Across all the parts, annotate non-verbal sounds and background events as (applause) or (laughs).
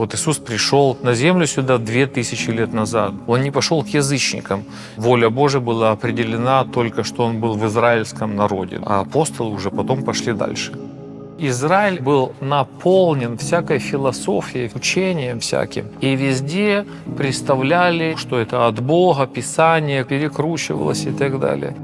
Вот Иисус пришел на землю сюда 2000 лет назад. Он не пошел к язычникам. Воля Божия была определена только, что он был в израильском народе. А апостолы уже потом пошли дальше. Израиль был наполнен всякой философией, учением всяким. И везде представляли, что это от Бога, Писание перекручивалось и так далее.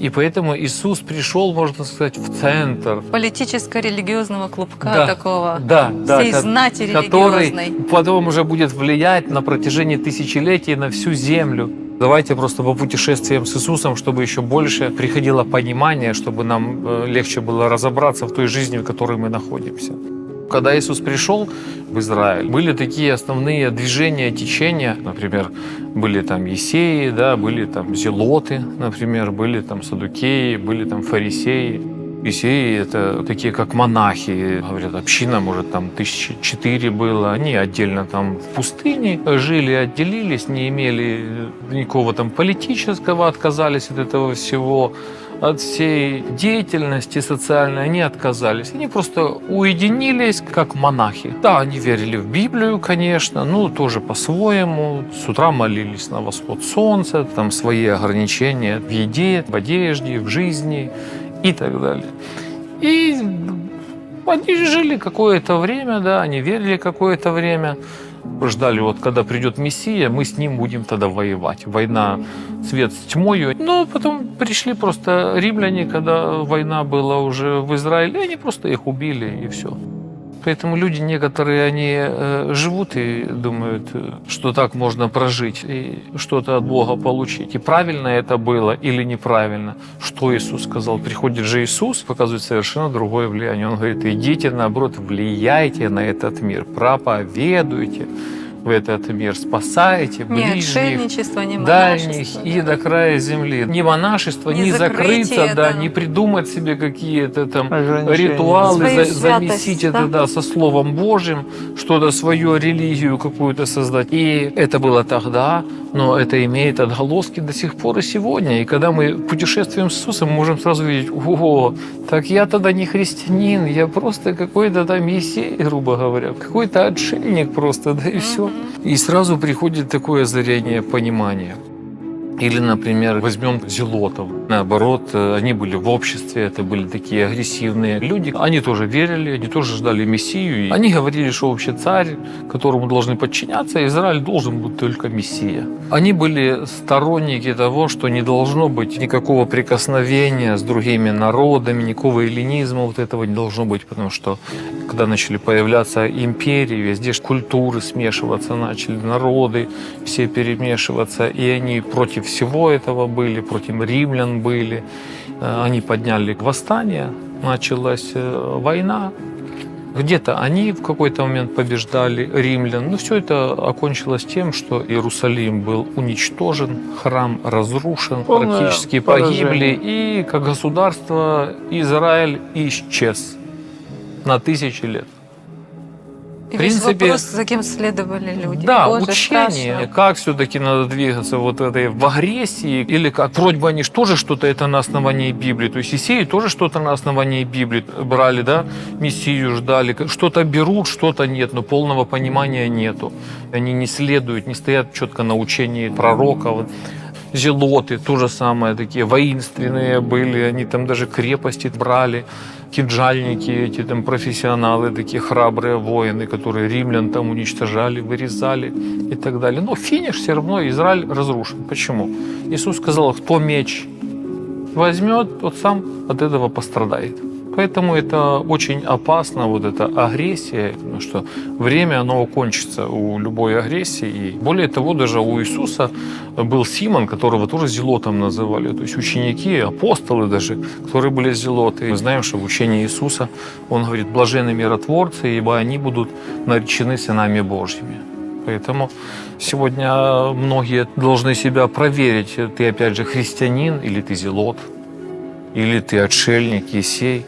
И поэтому Иисус пришел, можно сказать, в центр Политическо-религиозного клубка Да, такого. да, да, всей знати который потом уже будет влиять на протяжении тысячелетий на всю землю. Давайте просто по путешествиям с Иисусом, чтобы еще больше приходило понимание, чтобы нам э, легче было разобраться в той жизни, в которой мы находимся. Когда Иисус пришел в Израиль, были такие основные движения, течения. Например, были там Есеи, да, были там Зелоты, например, были там Садукеи, были там фарисеи. Есеи – это такие, как монахи. Говорят, община, может, там тысячи четыре было. Они отдельно там в пустыне жили, отделились, не имели никакого там политического, отказались от этого всего от всей деятельности социальной они отказались. Они просто уединились как монахи. Да, они верили в Библию, конечно, ну, тоже по-своему. С утра молились на восход солнца, там свои ограничения в еде, в одежде, в жизни и так далее. И они жили какое-то время, да, они верили какое-то время, ждали, вот когда придет Мессия, мы с ним будем тогда воевать. Война свет с тьмою. Но потом пришли просто римляне, когда война была уже в Израиле, они просто их убили и все. Поэтому люди некоторые, они э, живут и думают, э, что так можно прожить и что-то от Бога получить. И правильно это было или неправильно. Что Иисус сказал? Приходит же Иисус, показывает совершенно другое влияние. Он говорит, идите, наоборот, влияйте на этот мир, проповедуйте в этот мир, спасайте Не ближних, отшельничество, не дальних монашество. и до края земли. Не монашество, Не не, закрыться, да, да. не придумать себе какие-то там Ограничения. ритуалы, Свою за- замесить да? это да, со Словом Божьим, что-то свою религию какую-то создать. И это было тогда, но это имеет отголоски до сих пор и сегодня. И когда мы путешествуем с Иисусом, мы можем сразу видеть, ого, так я тогда не христианин, я просто какой-то там есей, грубо говоря, какой-то отшельник просто, да и все. И сразу приходит такое озарение понимания. Или, например, возьмем зелотов. Наоборот, э, они были в обществе, это были такие агрессивные люди. Они тоже верили, они тоже ждали Мессию. И они говорили, что вообще царь, которому должны подчиняться, Израиль должен быть только Мессия. Они были сторонники того, что не должно быть никакого прикосновения с другими народами, никакого эллинизма вот этого не должно быть, потому что когда начали появляться империи, везде культуры смешиваться начали, народы все перемешиваться, и они против всего этого были, против римлян были. Э, Они подняли восстание, началась э, война. Где-то они в какой-то момент побеждали римлян. Но все это окончилось тем, что Иерусалим был уничтожен, храм разрушен, Полное практически поражение. погибли. И как государство Израиль исчез на тысячи лет. И в весь принципе, вопрос, за кем следовали люди. Да, Боже, учение, страшно. как все-таки надо двигаться вот этой в агрессии, или как вроде они же тоже что-то это на основании Библии, то есть Исеи тоже что-то на основании Библии брали, да, Мессию ждали, что-то берут, что-то нет, но полного понимания нету. Они не следуют, не стоят четко на учении пророков. Зелоты, то же самое, такие воинственные были, они там даже крепости брали, кинжальники, эти там профессионалы, такие храбрые воины, которые римлян там уничтожали, вырезали и так далее. Но финиш все равно Израиль разрушен. Почему? Иисус сказал, кто меч возьмет, тот сам от этого пострадает. Поэтому это очень опасно, вот эта агрессия, потому что время, оно кончится у любой агрессии. И более того, даже у Иисуса был Симон, которого тоже зелотом называли. То есть ученики, апостолы даже, которые были зелоты. Мы знаем, что в учении Иисуса он говорит, блаженны миротворцы, ибо они будут наречены сынами Божьими. Поэтому сегодня многие должны себя проверить. Ты опять же христианин или ты зелот, или ты отшельник, есей.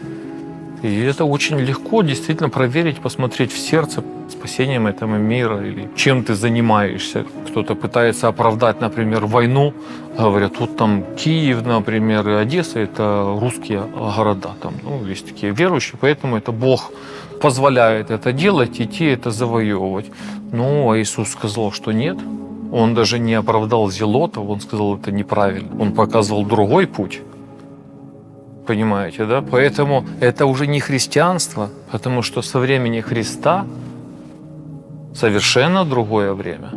И это очень легко действительно проверить, посмотреть в сердце спасением этого мира или чем ты занимаешься. Кто-то пытается оправдать, например, войну, говорят, тут там Киев, например, и Одесса – это русские города. Там, ну, есть такие верующие, поэтому это Бог позволяет это делать, идти это завоевывать. Ну, а Иисус сказал, что нет. Он даже не оправдал зелотов, он сказал, это неправильно. Он показывал другой путь. Понимаете, да? Поэтому это уже не христианство, потому что со времени Христа совершенно другое время.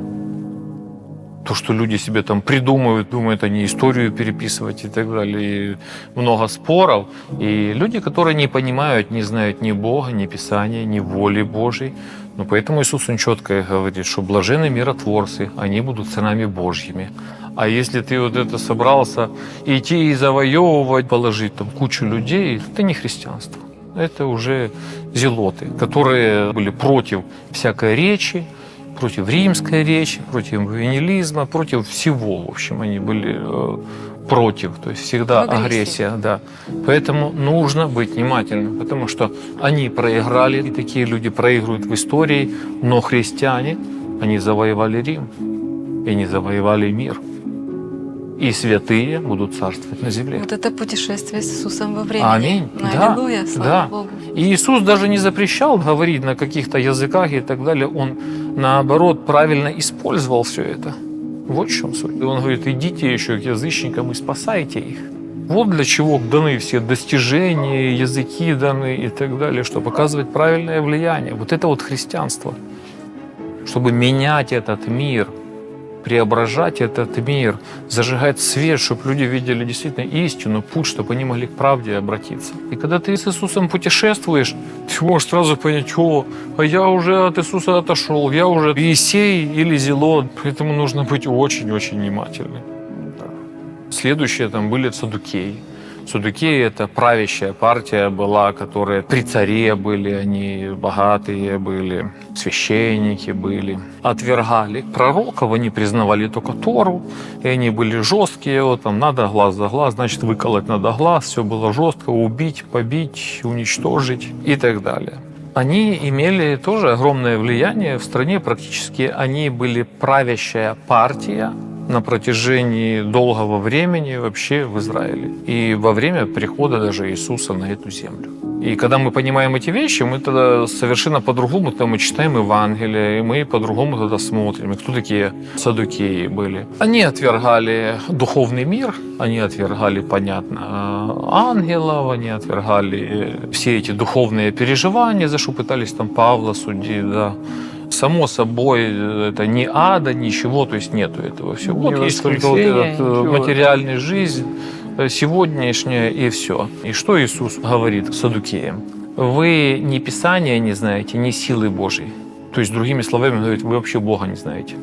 То, что люди себе там придумывают, думают они историю переписывать и так далее. И много споров. И люди, которые не понимают, не знают ни Бога, ни Писания, ни воли Божьей. Но поэтому Иисус, Он четко говорит, что блажены миротворцы, они будут сынами Божьими. А если ты вот это собрался идти и завоевывать, положить там кучу людей, это не христианство. Это уже зелоты, которые были против всякой речи, против римской речи, против евангелизма, против всего, в общем, они были э, против, то есть всегда агрессия, да. Поэтому нужно быть внимательным, потому что они проиграли, и такие люди проигрывают в истории, но христиане, они завоевали Рим, и они завоевали мир. И святые будут царствовать на земле. Вот это путешествие с Иисусом во времени. Аминь. Да, Аллилуйя, слава да. Богу. И Иисус даже не запрещал говорить на каких-то языках и так далее. Он, наоборот, правильно использовал все это. Вот в чем суть. Он говорит, идите еще к язычникам и спасайте их. Вот для чего даны все достижения, языки даны и так далее, чтобы показывать правильное влияние. Вот это вот христианство. Чтобы менять этот мир, преображать этот мир, зажигать свет, чтобы люди видели действительно истину, путь, чтобы они могли к правде обратиться. И когда ты с Иисусом путешествуешь, ты можешь сразу понять, о, а я уже от Иисуса отошел, я уже Иисей или Зелот, поэтому нужно быть очень-очень внимательным. Да. Следующие там были Садукеи. Садукеи – это правящая партия была, которая при царе были, они богатые были, священники были. Отвергали пророков, они признавали только Тору, и они были жесткие, вот там надо глаз за глаз, значит выколоть надо глаз, все было жестко, убить, побить, уничтожить и так далее. Они имели тоже огромное влияние в стране, практически они были правящая партия, на протяжении долгого времени вообще в Израиле. И во время прихода даже Иисуса на эту землю. И когда мы понимаем эти вещи, мы тогда совершенно по-другому, тогда мы читаем Евангелие, и мы по-другому тогда смотрим, и кто такие садукеи были. Они отвергали духовный мир, они отвергали, понятно, ангелов, они отвергали все эти духовные переживания, за что пытались там Павла судить, да. Само собой, это не ада, ничего, то есть нету этого всего. Не Вот есть только вот этот, э, материальная жизнь, э, сегодняшняя и все. И что Иисус говорит садукеям? Вы ни Писания не знаете, ни силы Божьей. То есть, другими словами, он говорит, вы вообще Бога не знаете.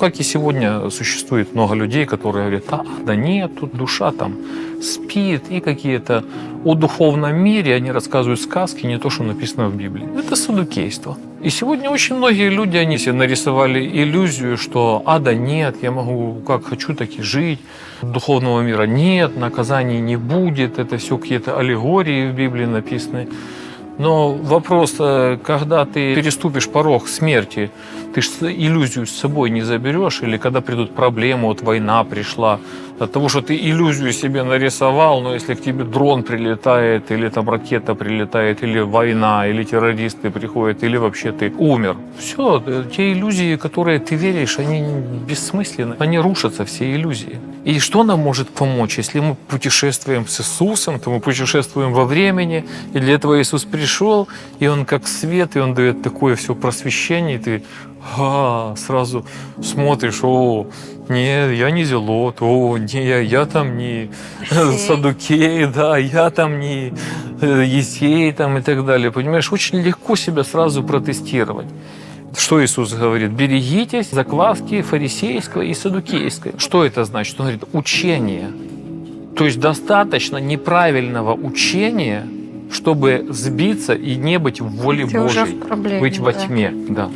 Как и сегодня существует много людей, которые говорят, а, да нет, тут душа там спит, и какие-то о духовном мире они рассказывают сказки, не то, что написано в Библии. Это садукейство. И сегодня очень многие люди, они себе нарисовали иллюзию, что ада нет, я могу как хочу, так и жить, духовного мира нет, наказаний не будет, это все какие-то аллегории в Библии написаны. Но вопрос, э, когда ты переступишь порог смерти, ты ж с- иллюзию с собой не заберешь, или когда придут проблемы, вот война пришла, от того, что ты иллюзию себе нарисовал, но если к тебе дрон прилетает, или там ракета прилетает, или война, или террористы приходят, или вообще ты умер. Все, те иллюзии, которые ты веришь, они бессмысленны, они рушатся, все иллюзии. И что нам может помочь, если мы путешествуем с Иисусом, то мы путешествуем во времени, и для этого Иисус пришел, и Он как свет, и Он дает такое все просвещение, и ты а, сразу смотришь, о, не, я не зелот, о, не, я, я там не Есей. садукей, да, я там не э, Есей там и так далее. Понимаешь, очень легко себя сразу протестировать. Что Иисус говорит? Берегитесь закваски фарисейского и садукейской. Что это значит? Он говорит, учение. То есть достаточно неправильного учения, чтобы сбиться и не быть в воле Ты Божьей, проблеме, быть во да. тьме. Да.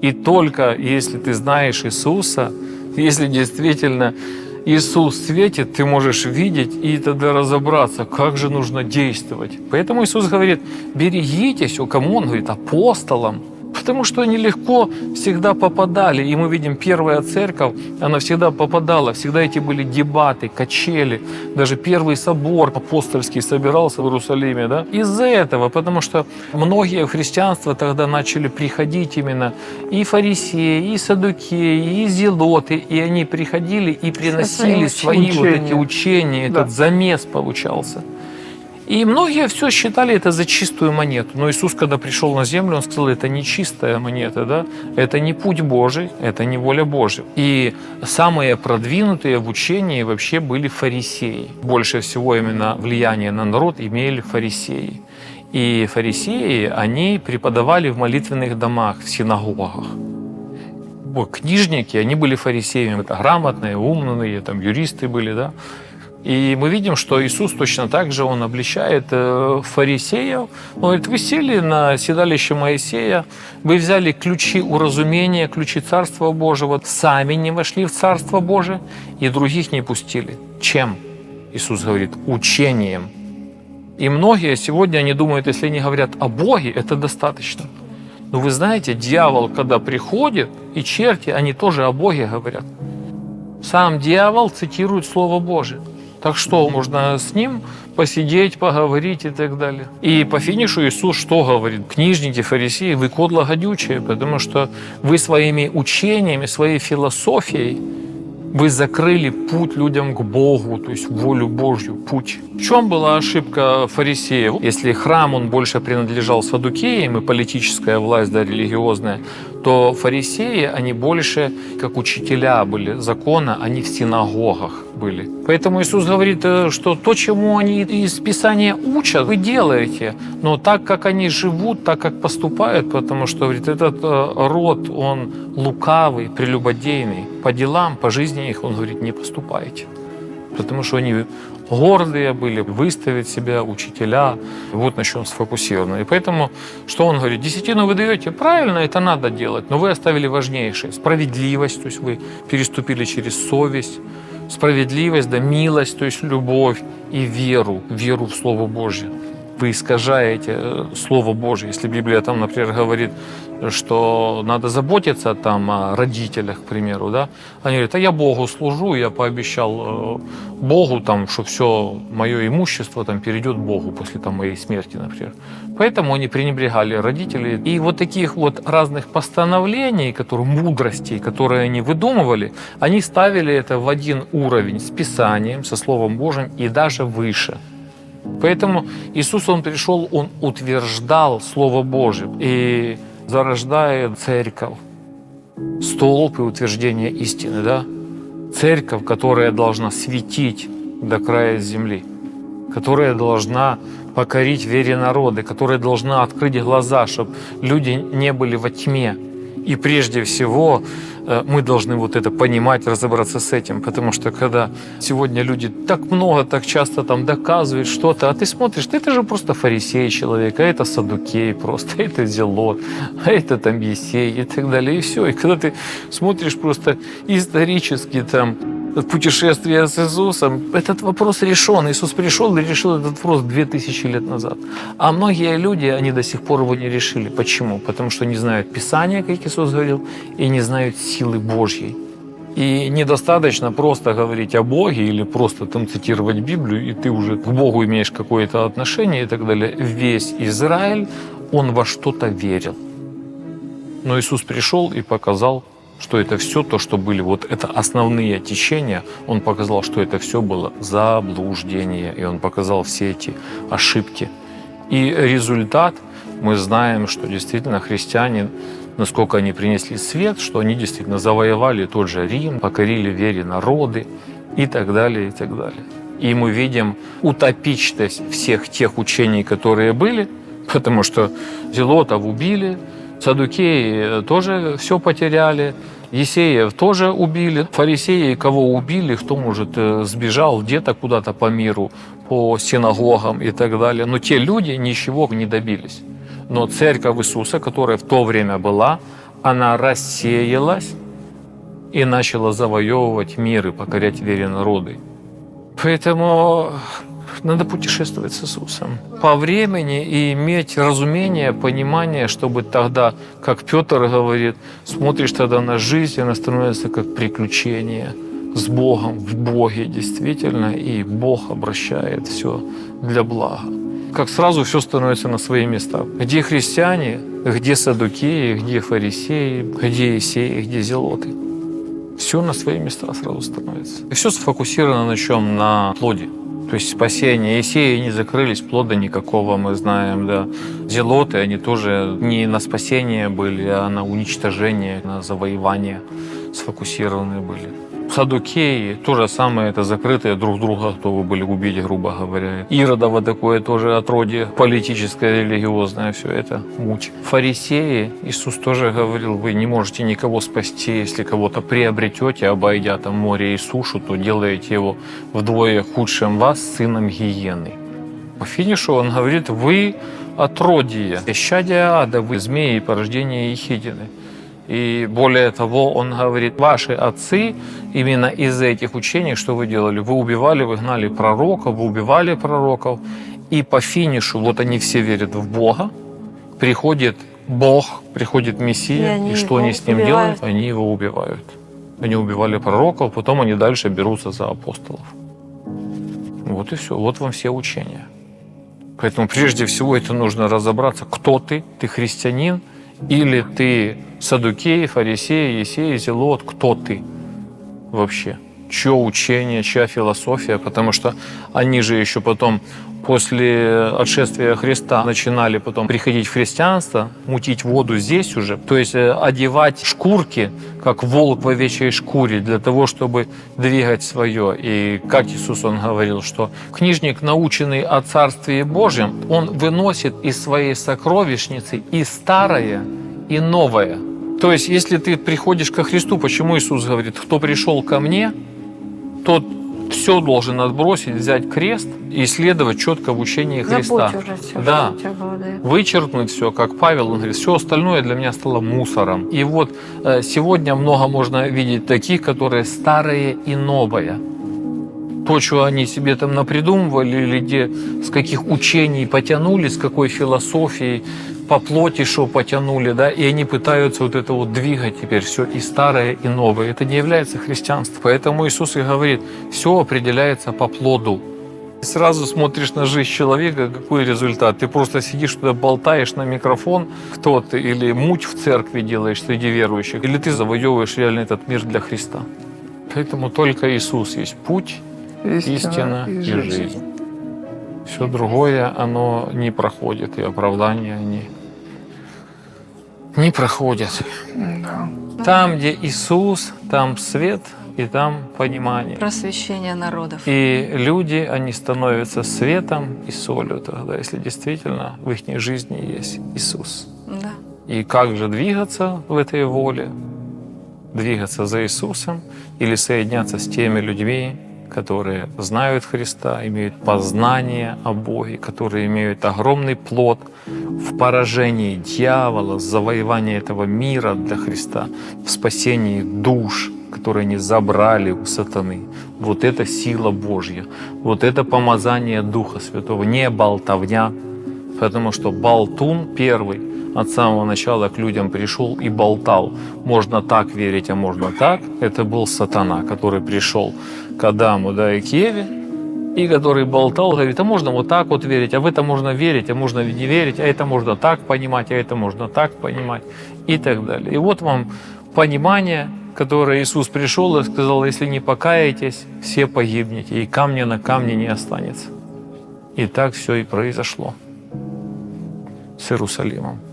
И только если ты знаешь Иисуса, если действительно Иисус светит, ты можешь видеть и тогда разобраться, как же нужно действовать. Поэтому Иисус говорит, берегитесь, у кому Он говорит, апостолам, Потому что они легко всегда попадали. И мы видим, первая церковь, она всегда попадала. Всегда эти были дебаты, качели. Даже первый собор апостольский собирался в Иерусалиме. Да? Из-за этого, потому что многие в христианство тогда начали приходить именно и фарисеи, и садукеи, и зелоты. И они приходили и приносили свои, свои вот эти учения. учения. Да. Этот замес получался. И многие все считали это за чистую монету. Но Иисус, когда пришел на землю, Он сказал, это не чистая монета, да? это не путь Божий, это не воля Божья. И самые продвинутые в учении вообще были фарисеи. Больше всего именно влияние на народ имели фарисеи. И фарисеи, они преподавали в молитвенных домах, в синагогах. Книжники, они были фарисеями, это грамотные, умные, там юристы были, да. И мы видим, что Иисус точно так же, Он обличает э, фарисеев. Он говорит, вы сели на седалище Моисея, вы взяли ключи уразумения, ключи Царства Божьего, сами не вошли в Царство Божие и других не пустили. Чем? Иисус говорит, учением. И многие сегодня, они думают, если они говорят о Боге, это достаточно. Но вы знаете, дьявол, когда приходит, и черти, они тоже о Боге говорят. Сам дьявол цитирует Слово Божие. Так что, можно с ним посидеть, поговорить и так далее. И по финишу Иисус что говорит? Книжники, фарисеи, вы кодло гадючие, потому что вы своими учениями, своей философией вы закрыли путь людям к Богу, то есть волю Божью, путь. В чем была ошибка фарисеев? Если храм, он больше принадлежал садукеям, и политическая власть, да, религиозная, то фарисеи, они больше как учителя были закона, они в синагогах были. Поэтому Иисус говорит, э, что то, чему они из Писания учат, вы делаете, но так, как они живут, так, как поступают, потому что, говорит, этот э, род, он лукавый, прелюбодейный. По делам, по жизни их, он говорит, не поступайте. Потому что они гордые были, выставить себя, учителя. Вот на чем сфокусировано. И поэтому, что он говорит, десятину вы даете, правильно, это надо делать, но вы оставили важнейшее. Справедливость, то есть вы переступили через совесть, справедливость, да, милость, то есть любовь и веру, веру в Слово Божье. Вы искажаете э, Слово Божье. Если Библия там, например, говорит, что надо заботиться там о родителях, к примеру, да, они говорят, а я Богу служу, я пообещал э, Богу, там, что все мое имущество там перейдет Богу после там, моей смерти, например. Поэтому они пренебрегали родителей. И вот таких вот разных постановлений, которые, мудростей, которые они выдумывали, они ставили это в один уровень с Писанием, со Словом Божьим и даже выше. Поэтому Иисус, Он пришел, Он утверждал Слово Божье и зарождает церковь, столб и утверждение истины, да? Церковь, которая должна светить до края земли, которая должна покорить вере народы, которая должна открыть глаза, чтобы люди не были во тьме. И прежде всего э, мы должны вот это понимать, разобраться с этим, потому что когда сегодня люди так много, так часто там доказывают что-то, а ты смотришь, это же просто фарисей человек, а это садукей просто, (laughs) а это зелот, а это там Есей и так далее, и все. И когда ты смотришь просто исторически там путешествие с Иисусом, этот вопрос решен. Иисус пришел и решил этот вопрос 2000 лет назад. А многие люди, они до сих пор его не решили. Почему? Потому что не знают Писания, как Иисус говорил, и не знают силы Божьей. И недостаточно просто говорить о Боге или просто там цитировать Библию, и ты уже к Богу имеешь какое-то отношение и так далее. Весь Израиль, он во что-то верил. Но Иисус пришел и показал, что это все то, что были, вот это основные течения, он показал, что это все было заблуждение, и он показал все эти ошибки. И результат, мы знаем, что действительно христиане, насколько они принесли свет, что они действительно завоевали тот же Рим, покорили вере народы и так далее, и так далее. И мы видим утопичность всех тех учений, которые были, потому что Зелотов убили, Садукеи тоже все потеряли, Есеев тоже убили, фарисеи, кого убили, кто, может, э, сбежал где-то куда-то по миру, по синагогам и так далее. Но те люди ничего не добились. Но церковь Иисуса, которая в то время была, она рассеялась и начала завоевывать мир и покорять вере народы. Поэтому Надо путешествовать с Иисусом по времени и иметь разумение, понимание, чтобы тогда, как Петр говорит, смотришь тогда на жизнь, она становится как приключение с Богом, в Боге действительно, и Бог обращает все для блага. Как сразу все становится на свои места. Где христиане, где садукеи, где фарисеи, где Есеи, где зелоты. Все на свои места сразу становится. И все сфокусировано на чем? На плоде. То есть спасение. Есеи не закрылись, плода никакого мы знаем, да. Зелоты, они тоже не на спасение были, а на уничтожение, на завоевание сфокусированы были. Садукеи, то же самое, это закрытые друг друга готовы были убить, грубо говоря. Иродово такое тоже отродье политическое, религиозное, все это муть. Фарисеи, Иисус тоже говорил, вы не можете никого спасти, если кого-то приобретете, обойдя там море и сушу, то делаете его вдвое худшим вас, сыном гиены. По финишу он говорит, вы отродье, исчадие ада, вы змеи и порождение Ехидины. И более того, он говорит, ваши отцы именно из этих учений, что вы делали, вы убивали, вы гнали пророков, вы убивали пророков, и по финишу, вот они все верят в Бога, приходит Бог, приходит И Мессия, они и, что они с ним убивают. делают? Они его убивают. Они убивали пророков, потом они дальше берутся за апостолов. Вот и все, вот вам все учения. Поэтому прежде всего это нужно разобраться, кто ты, ты христианин, или ты садукей, фарисей, есей, зелот, кто ты вообще? Чье учение, чья философия? Потому что они же еще потом после отшествия Христа начинали потом приходить в христианство, мутить воду здесь уже, то есть э, одевать шкурки, как волк в овечьей шкуре, для того, чтобы двигать свое. И как Иисус, Он говорил, что книжник, наученный о Царстве Божьем, он выносит из своей сокровищницы и старое, и новое. То есть, если ты приходишь ко Христу, почему Иисус говорит, кто пришел ко мне, тот все должен отбросить, взять крест и следовать четко в учении Христа. Забудь уже все, Да. Вычеркнуть все, как Павел, он говорит, все остальное для меня стало мусором. И вот э, сегодня много можно видеть таких, которые старые и новое. То, что они себе там напридумывали, или где, с каких учений потянули, с какой философией, по плоти что потянули, да, и они пытаются вот это вот двигать теперь все и старое, и новое. Это не является христианством. Поэтому Иисус и говорит, все определяется по плоду. Сразу смотришь на жизнь человека, какой результат. Ты просто сидишь туда, болтаешь на микрофон, кто ты, или муть в церкви делаешь среди верующих, или ты завоевываешь реально этот мир для Христа. Поэтому только Иисус есть путь, истина, и жизнь. Все другое, оно не проходит, и оправдания они не проходят. Там, где Иисус, там свет, и там понимание. Просвещение народов. И люди, они становятся светом и солью тогда, если действительно в их жизни есть Иисус. Да. И как же двигаться в этой воле? Двигаться за Иисусом или соединяться с теми людьми, которые знают Христа, имеют познание о Боге, которые имеют огромный плод в поражении дьявола, завоевании этого мира для Христа, в спасении душ, которые они забрали у сатаны. Вот это сила Божья, вот это помазание Духа Святого, не болтовня, потому что болтун первый от самого начала к людям пришел и болтал. Можно так верить, а можно так. Это был сатана, который пришел к Адаму, да, и к Еве, и который болтал, говорит, а можно вот так вот верить, а в это можно верить, а можно не верить, а это можно так понимать, а это можно так понимать, и так далее. И вот вам понимание, которое Иисус пришел и сказал, если не покаетесь, все погибнете, и камня на камне не останется. И так все и произошло с Иерусалимом.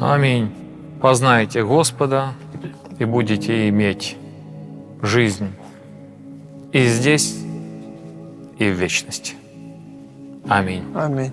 Аминь. Познайте Господа и будете иметь жизнь и здесь, и в вечности. Аминь. Аминь.